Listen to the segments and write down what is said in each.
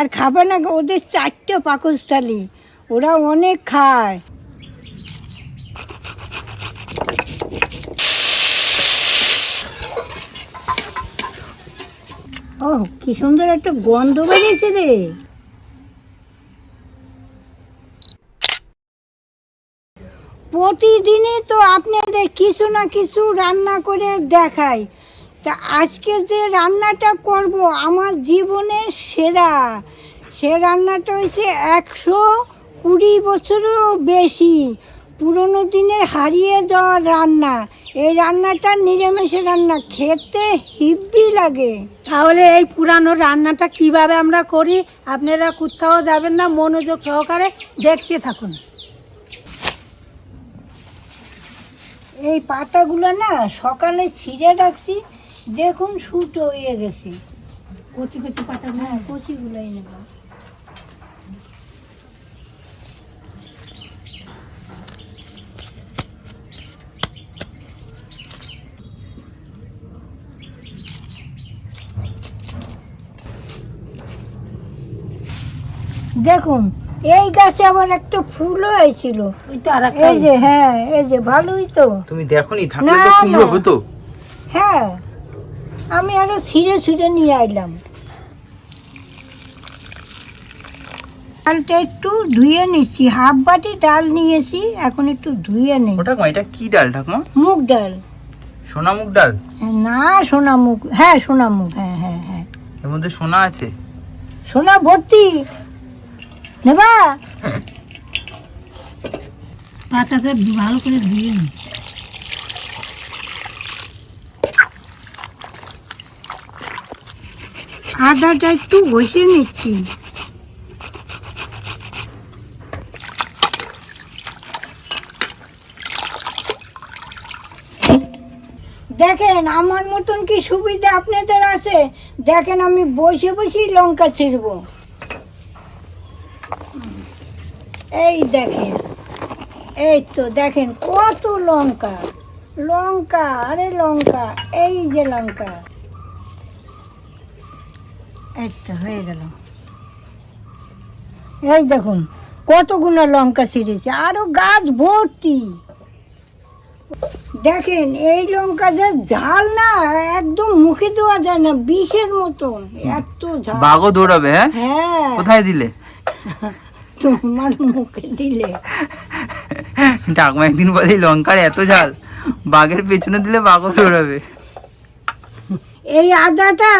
আর খাবে না ওদের চারটে পাকস্থলী। ওরা অনেক খায়। ও কি সুন্দর একটা গন্ধ বেরিয়েছে রে। প্রতিদিনই তো আপনাদের কিছু না কিছু রান্না করে দেখাই। তা আজকে যে রান্নাটা করব আমার জীবনের সেরা সে রান্নাটা হয়েছে একশো কুড়ি বছরও বেশি পুরনো দিনে হারিয়ে যাওয়া রান্না। এই রান্নাটা নিরামিষের রান্না খেতে হিব্বি লাগে। তাহলে এই পুরানো রান্নাটা কীভাবে আমরা করি? আপনারা কোথাও যাবেন না মনোযোগ সহকারে দেখতে থাকুন। এই পাতাগুলো না সকালে ছিঁড়ে রাখছি দেখুন শুটো হয়ে গেছে। কচি কচি পাতা হ্যাঁ কচিগুলোই নেব। দেখুন এই গাছে আবার একটা ফুলও হয়েছিল। ওই তো আর এই যে হ্যাঁ এই যে ভালোই তো। তুমি দেখোনি থাকলে না, তো ফুল না। তো? হ্যাঁ। আমি আরও ছিঁড়ে ছিঁড়ে নিয়ে আইলাম। ডালটা একটু ধুয়ে নিচ্ছি। হাফ বাটি ডাল নিয়েছি এখন একটু ধুয়ে নেই। ওটা এটা কি ডাল ঠাকুমা? মুগ ডাল। সোনা মুগ ডাল? না সোনা মুগ হ্যাঁ সোনা মুগ হ্যাঁ হ্যাঁ হ্যাঁ। এর মধ্যে সোনা আছে? সোনা ভর্তি। নেবা? পাতাটা ভালো করে ধুয়ে নিই আদাটা একটু ঘষে নিচ্ছি। দেখেন, আমার মতন কি সুবিধা আপনাদের আছে? দেখেন, আমি বসে বসেই লঙ্কা ছিড়ব। এই দেখেন, এই তো দেখেন কত লঙ্কা। লঙ্কা, আরে লঙ্কা, এই যে লঙ্কা। এই তো হয়ে গেল। এই দেখুন কতগুলো লঙ্কা ছিঁড়েছে আরও গাছ ভর্তি। দেখেন এই লঙ্কা যে ঝাল না একদম মুখে দেওয়া যায় না বিষের মতন এত ঝাল। বাঘও দৌড়াবে হ্যাঁ? হ্যাঁ। কোথায় দিলে? তোমার মুখে দিলে। ঠাকুমা একদিন বলে লঙ্কার এত ঝাল বাঘের পেছনে দিলে বাঘও দৌড়াবে। এই আদাটা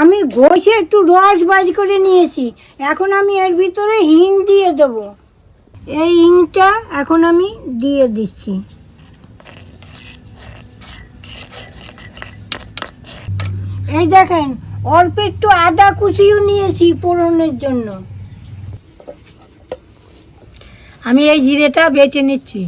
আমি ঘষে একটু রস বাজ করে নিয়েছি। এখন আমি এর ভিতরে হিং দিয়ে দেবো। এই হিংটা এখন আমি দিয়ে দিচ্ছি। এই দেখেন, অল্প একটু আদা কুচিও নিয়েছি পোড়নের জন্য। আমি এই জিরেটা বেটে নিচ্ছি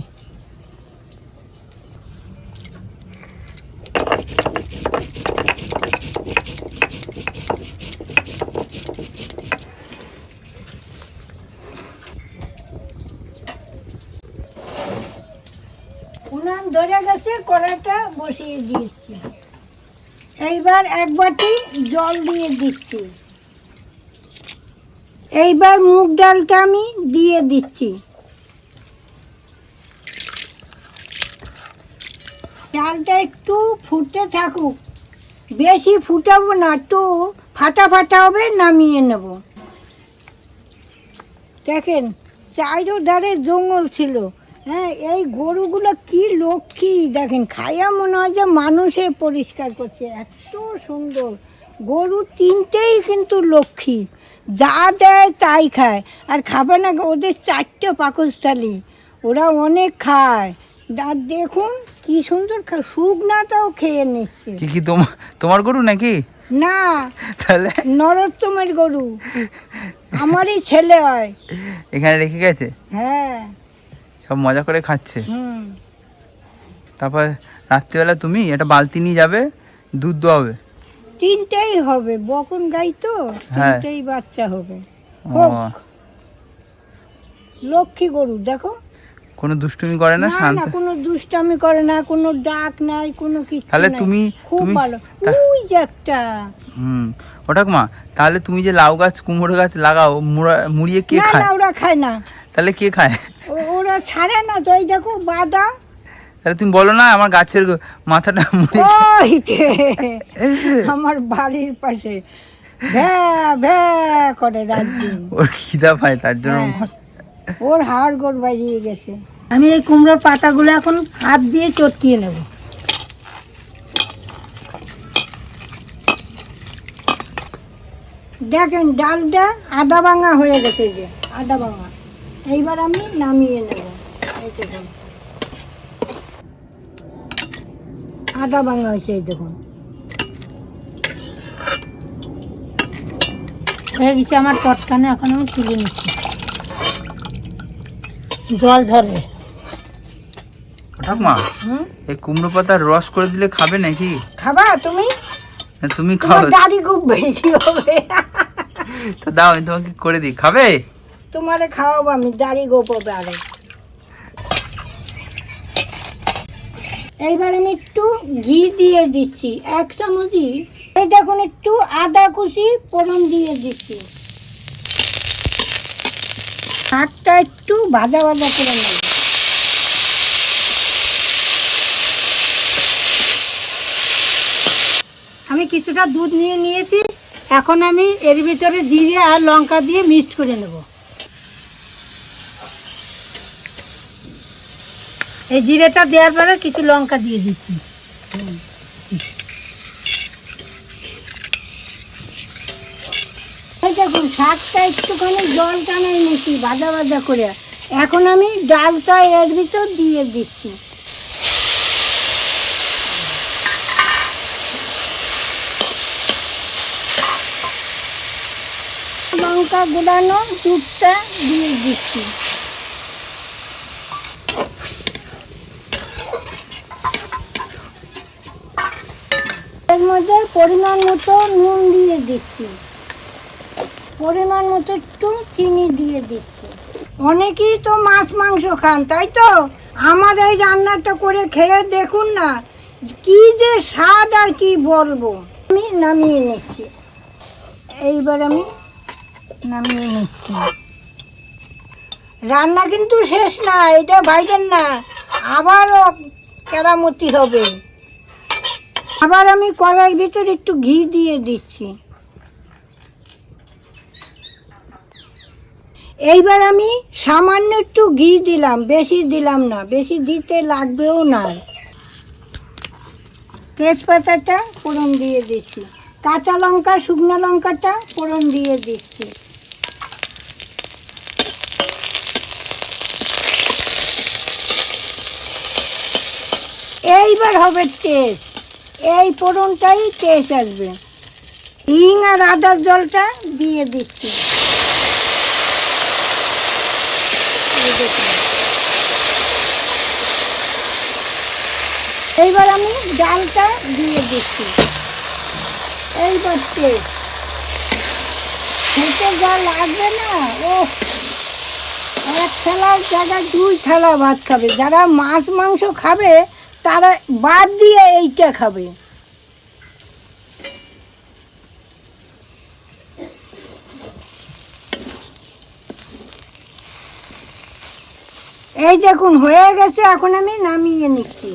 উনান ধরে গেছে কড়াটা বসিয়ে দিয়েছি। এইবার এক বাটি জল দিয়ে দিচ্ছি। এইবার মুগ ডালটা আমি দিয়ে দিচ্ছি। ডালটা একটু ফুটতে থাকুক। বেশি ফুটাবো না, একটু ফাটা ফাটা হবে, নামিয়ে নেব। দেখেন চাইরো ধারে জঙ্গল ছিল। হ্যাঁ এই গরুগুলো কি লক্ষ্মী? দেখেন খাইয়া মনে হয় যে মানুষে পরিষ্কার করছে। এত সুন্দর। গরু তিনটেই কিন্তু লক্ষ্মী। যা দেয় তাই খায়। আর খাবে না ওদের চারটে পাকস্থলী। ওরা অনেক খায়। আর দেখুন কি সুন্দর শুকনাটাও খেয়ে নিচ্ছে। কি কি তোমার তোমার গরু নাকি? না তাহলে নরোত্তমের গরু। আমারই ছেলে হয়। এখানে রেখে গেছে? হ্যাঁ। সব মজা করে খাচ্ছে। হুম। তারপর রাত্রিবেলা তুমি একটা বালতি নিয়ে যাবে দুধ দোয়াবে। তিনটেই হবে বকন গাই তো তিনটাই তিনটেই বাচ্চা হবে। লক্ষ্মী গরু দেখো। কোনো দুষ্টুমি করে না শান্ত না কোনো দুষ্টামি করে না কোনো ডাক নাই কোনো কিছু তাহলে তুমি- খুব ভালো। ওই যে একটা। হুম ওটা মা তাহলে তুমি যে লাউ গাছ কুমড়ো গাছ লাগাও মুড়া- মুড়িয়ে কে খায় না ওরা খায় না। তাহলে কে খায়? ওরা ছাড়ে না তো এই দেখো বাদা। তাহলে তুমি বলো না আমার গাছের মাথাটা মুড়ে ওই যে আমার বাড়ির পাশে। ভ্যা ভ্যা করে রাত দিন। ওর খিদা পায় তার জন্য হ্যাঁ। ওর হাড় গোড় বাজিয়ে গেছে। আমি এই কুমড়োর পাতাগুলো এখন হাত দিয়ে চটকিয়ে নেব। দেখেন ডালটা আদা ভাঙা হয়ে গেছে যে আদা ভাঙা। এইবার আমি নামিয়ে নেব। এই দেখুন। আদা ভাঙা হয়েছে এই দেখুন। হয়ে গেছে আমার চটকানে এখন আমি তুলে নিচ্ছি জল ঝরবে মা হুম? এই কুমড়ো পাতার রস করে দিলে খাবে নাকি? খাবা তুমি? তুমি খাও। দাড়ি খুব বেশি হবে। তো দাও আমি তোমাকে করে দিই। খাবে? তোমারে খাওয়াবো আমি দাড়ি গোপ হবে আরও এইবার আমি একটু ঘি দিয়ে দিচ্ছি এক চামচই। এই দেখুন একটু আদা কুচি ফোড়ন দিয়ে দিচ্ছি। শাকটা একটু বাজা বাজা করে নেব। আমি কিছুটা দুধ নিয়ে নিয়েছি। এখন আমি এর ভিতরে জিরে আর লঙ্কা দিয়ে মিক্সড করে নেব। এই জিরেটা দেওয়ার পরে কিছু লঙ্কা দিয়ে দিচ্ছি এই দেখুন শাকটা একটুখানি জল টানাই নিচ্ছি ভাজা ভাজা করে। এখন আমি ডালটা এর ভিতর দিয়ে দিচ্ছি। লঙ্কা গুলানো দুধটা দিয়ে দিচ্ছি। এর মধ্যে পরিমাণ মতো নুন দিয়ে দিচ্ছি। পরিমাণ মতো একটু চিনি দিয়ে দিচ্ছি। অনেকেই তো মাছ, মাংস খান, তাই তো? আমার এই রান্নাটা করে খেয়ে দেখুন না, কি যে স্বাদ আর কি বলব। আমি নামিয়ে নিচ্ছি। এইবার আমি নামিয়ে নিচ্ছি। রান্না কিন্তু শেষ না, এটা ভাইবেন না, আবারও কেরামতি হবে। আবার আমি কড়াইয়ের ভিতরে একটু ঘি দিয়ে দিচ্ছি। এইবার আমি সামান্য একটু ঘি দিলাম, বেশি দিলাম না, বেশি দিতে লাগবেও না। তেজপাতাটা ফোড়ন দিয়ে দিচ্ছি, কাঁচা লঙ্কা, শুকনো লঙ্কাটা ফোড়ন দিয়ে দিচ্ছি। এইবার হবে টেস্ট, এই ফোড়নটাই টেস্ট আসবে। হিং আর আদার জলটা দিয়ে দিচ্ছি। এই এইবার আমি ডালটা দিয়ে দিচ্ছি। এইবার টেস্ট খেতে যা লাগবে না ও এক থালার জায়গায় দুই থালা ভাত খাবে। যারা মাছ, মাংস খাবে, তারা বাদ দিয়ে এইটা খাবে। এই দেখুন, হয়ে গেছে, এখন আমি নামিয়ে নিচ্ছি।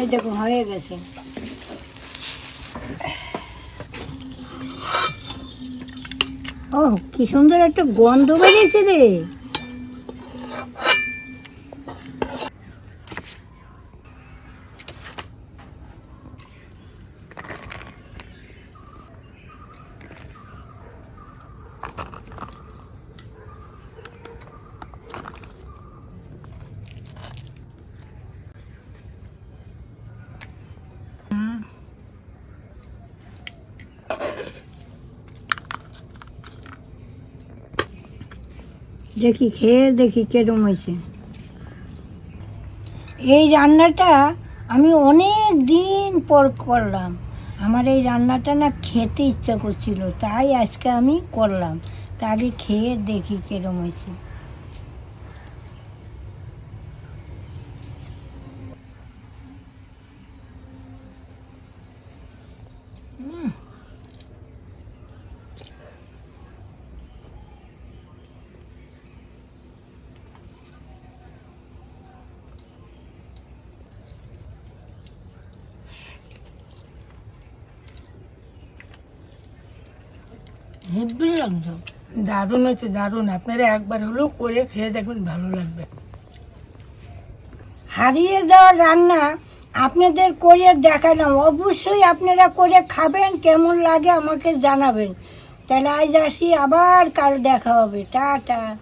এই দেখুন, হয়ে গেছে। ও কি সুন্দর একটা গন্ধ বেরিয়েছে রে। দেখি, খেয়ে দেখি কেরম হয়েছে এই রান্নাটা আমি অনেক দিন পর করলাম। আমার এই রান্নাটা না খেতে ইচ্ছা করছিল, তাই আজকে আমি করলাম। তা আগে খেয়ে দেখি কেরম হয়েছে হুম লাগছে। দারুণ হয়েছে, দারুণ। আপনারা একবার হলেও করে খেয়ে দেখবেন, ভালো লাগবে। হারিয়ে দেওয়ার রান্না আপনাদের করে দেখালাম। অবশ্যই আপনারা করে খাবেন, কেমন লাগে আমাকে জানাবেন। তাহলে আজ আসি, আবার কাল দেখা হবে। টাটা।